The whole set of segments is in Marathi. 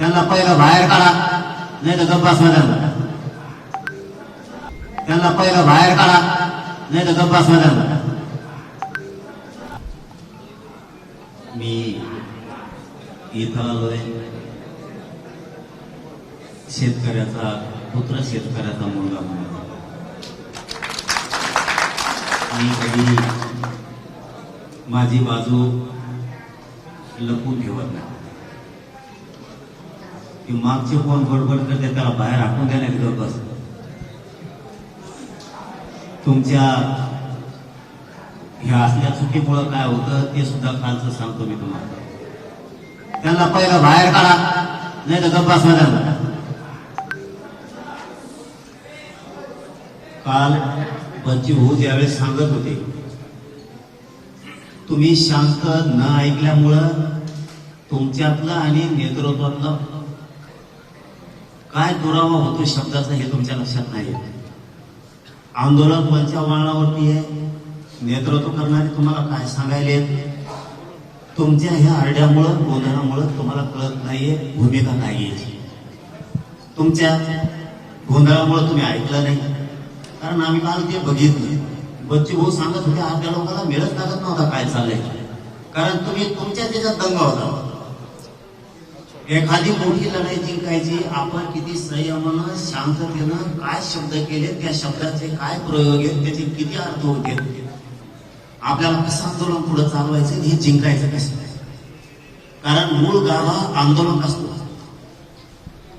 त्यांना पहिलं बाहेर काढा नाही तर गप्पास मैदान त्यांना पहिलं बाहेर काढा नाही तर गप्पास मैदान मी इथं आलोय. शेतकऱ्याचा पुत्र शेतकऱ्याचा मुलगा म्हणून. मी कधी माझी बाजू लपून ठेवत नाही. की मागचे कोण गडबड करते त्याला बाहेर हाकून द्या गप बस. तुमच्या ह्या असल्या चुकीमुळं काय होतं ते सुद्धा कालचं सांगतो मी तुम्हाला. त्यांना पहिलं बाहेर काढा नाही तर गप्पासमध्ये काल बच्ची भाऊ ज्यावेळेस सांगत होते. तुम्ही शांत न ऐकल्यामुळं तुमच्यातलं आणि नेतृत्वातलं काय दुरावा होतो शब्दाचा हे तुमच्या लक्षात नाही आंदोलन कोणत्या वळणावरती आहे? नेतृत्व करणारे तुम्हाला काय सांगायले तुमच्या ह्या आरड्यामुळं गोंधळामुळं तुम्हाला कळत नाहीये भूमिका नाहीये तुमच्या गोंधळामुळं तुम्ही ऐकलं नाही. कारण आम्ही काल ते बघितलं. बच्ची भाऊ सांगत होते अर्ध्या लोकांना मिळत लागत नव्हता काय चाललंय. कारण तुम्ही तुमच्या त्याच्यात दंग होता. एखादी मोठी लढाई जिंकायची आपण किती संयमानं शांततेनं काय शब्द केले त्या शब्दाचे काय प्रयोग आहेत त्याचे किती अर्थ होते? आपल्याला कसं आंदोलन पुढे चालवायचं हे जिंकायचं कसं? कारण मूळ गाभा आंदोलन असतो.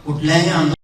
कुठल्याही आंदोलन